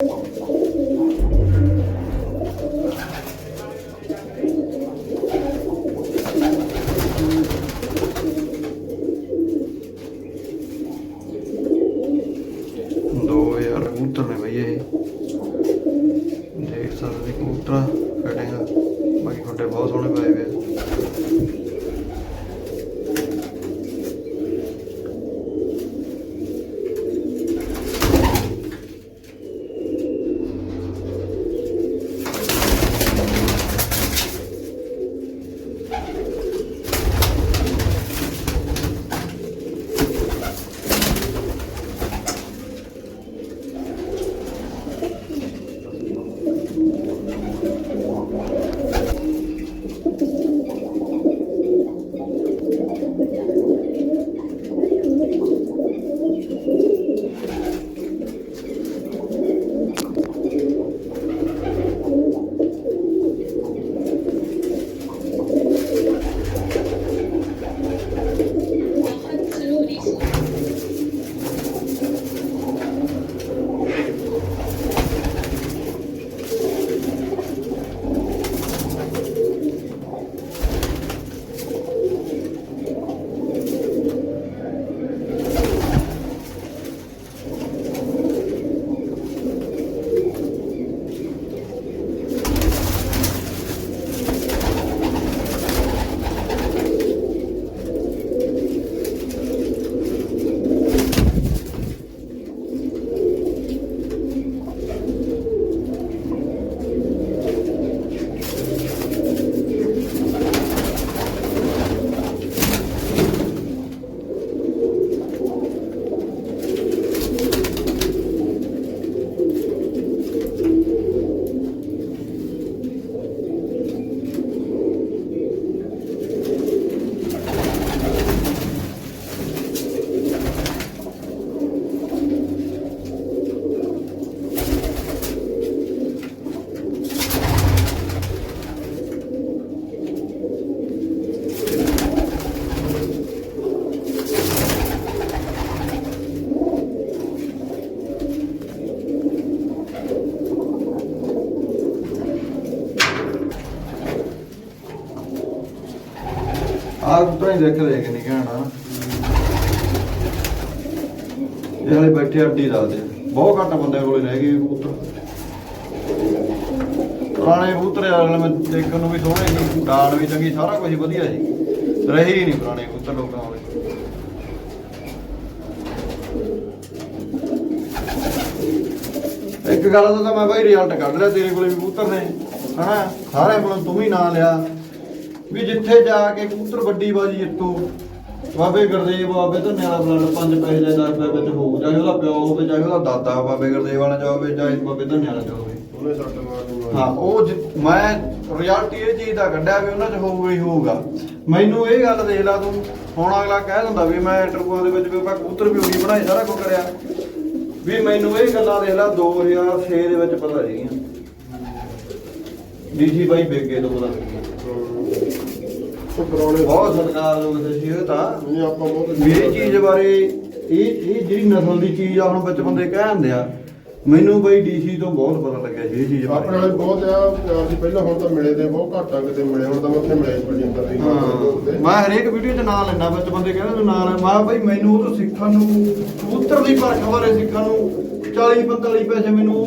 ਦੋ ਹਜ਼ਾਰ ਕਬੂਤਰ ਨੇ ਬਈ ਇਹ ਦੇਖ ਸਕਦੇ ਜੀ ਕਬੂਤਰ ਫਿਟਿੰਗ ਬਾਕੀ ਤੁਹਾਡੇ ਬਹੁਤ ਸੋਹਣੇ ਪਾਏ ਵੇ ਆ ਆਹ ਕਬੂਤਰ ਹੀ ਦੇਖ ਲੈ ਕਿ ਨਹੀਂ ਕਹਿਣਾ। ਇਹ ਵਾਲੇ ਬੈਠੇ ਅੱਡੀ ਦੱਸਦੇ ਬਹੁਤ ਘੱਟ ਬੰਦੇ ਕੋਲੇ ਰਹਿ ਗਏ ਕਬੂਤਰ। ਪੁਰਾਣੇ ਕਬੂਤਰ ਵਾਲੇ ਮੈਂ ਦੇਖਣ ਨੂੰ ਵੀ ਸੋਹਣੇ ਸੀ ਡਾਲ ਵੀ ਚੰਗੀ, ਸਾਰਾ ਕੁਝ ਵਧੀਆ ਜੀ ਰਹੇ ਹੀ ਨਹੀਂ ਪੁਰਾਣੇ ਕਬੂਤਰ ਲੋਕਾਂ ਵਾਲੇ ਇੱਕ ਗੱਲ ਦਾ ਤਾਂ ਮੈਂ ਬਾਈ ਰਿਜ਼ਲਟ ਕੱਢ ਲਿਆ ਤੇਰੇ ਕੋਲੇ ਵੀ ਕਬੂਤਰ ਨੇ। ਹਨਾ? ਸਾਰਿਆਂ ਕੋਲੋਂ ਤੂੰ ਵੀ ਨਾਂ ਲਿਆ। ਵੀ ਜਿੱਥੇ ਜਾ ਕੇ ਕਬੂਤਰ ਵੱਡੀ ਬਾਜੀ ਜਿੱਤੂ ਬਾਬੇ ਗੁਰਦੇਵ ਬਾਬੇ ਧੰਨੇ ਵਾਲਾ ਬਲੱਡ ਪੰਜ ਪੈਸੇ ਦਾ 10 ਰੁਪਏ ਵਿੱਚ ਹੋਊ ਚਾਹੇ ਉਹਦਾ ਪਿਓ ਹੋਵੇ ਚਾਹੇ ਉਹਦਾ ਦਾਦਾ ਬਾਬੇ ਗੁਰਦੇਵ ਵਾਲਾ ਜਾ ਹੋਵੇ ਚਾਹੇ ਬਾਬੇ ਧੰਨੇ ਵਾਲਾ ਜਾ ਹੋਵੇ। ਉਹਨੇ ਸੱਟ ਮਾਰਨੀ ਹਾਂ ਉਹ ਜਿ- ਮੈਂ ਰਿਐਲਿਟੀ ਇਹ ਚੀਜ਼ ਦਾ ਕੱਢਿਆ ਵੀ ਉਹਨਾਂ 'ਚ ਹੋਊਗਾ ਹੀ ਹੋਊਗਾ। ਮੈਨੂੰ ਇਹ ਗੱਲ ਦੇਖ ਲਾ ਤੂੰ ਹੁਣ ਅਗਲਾ ਕਹਿ ਦਿੰਦਾ ਵੀ ਮੈਂ ਇੰਟਰਵਿਊ ਦੇ ਵਿੱਚ ਵੀ ਮੈਂ ਕਬੂਤਰ ਵੀ ਉਹੀ ਬਣਾਏ ਸਾਰਾ ਕੁਝ ਕਰਿਆ। ਵੀ ਮੈਨੂੰ ਇਹ ਗੱਲਾਂ ਦੇਖ ਲਾ 2006 ਦੇ ਵਿੱਚ ਪਤਾ ਸੀਗੀਆਂ ਡੀਜੀ ਬਾਈ ਬੇਗੇ ਤੋਂ ਪਤਾ ਲੱਗਿਆ। ਉਹ ਪੁਰਾਣੇ ਬਹੁਤ ਸਤਿਕਾਰਯੋਗ ਸੀ ਇਹ ਤਾਂ। ਨਹੀਂ ਆਪਾਂ ਬਹੁਤ ਵੀ ਇਹ ਚੀਜ਼ ਬਾਰੇ ਇਹ ਇਹ ਜਿਹੜੀ ਨਸਲ ਦੀ ਚੀਜ਼ ਆ ਹੁਣ ਵਿੱਚ ਬੰਦੇ ਕਹਿੰਦੇ ਆ ਮੈਨੂੰ ਬਈ ਡੀਸੀ ਤੋਂ ਬਹੁਤ ਪਤਾ ਲੱਗਿਆ ਸੀ ਇਹ ਚੀਜ਼ ਆਪਣੇ ਵਾਲੇ ਬਹੁਤ ਆ ਅਸੀਂ ਪਹਿਲਾਂ ਹੁਣ ਤਾਂ ਮਿਲੇ ਤੇ ਬਹੁਤ ਘੱਟ ਆ ਕਿਤੇ ਮਿਲੇ ਹੁਣ ਤਾਂ ਮੈਂ ਉੱਥੇ ਬਲਜਿੰਦਰ ਦੀ ਹਾਂ। ਮੈਂ ਹਰੇਕ ਵੀਡੀਓ 'ਚ ਨਾਂ ਲੈਣਾ ਵਿੱਚ ਬੰਦੇ ਕਹਿੰਦੇ ਤੂੰ ਨਾਂ ਲੈ ਮੈਂ ਬਈ ਮੈਨੂੰ ਉਹ ਤੋਂ ਸਿੱਖਣ ਨੂੰ ਕਬੂਤਰ ਦੀ ਪਰਖ ਬਾਰੇ ਸਿੱਖਣ ਨੂੰ 40 45 ਪੈਸੇ ਮੈਨੂੰ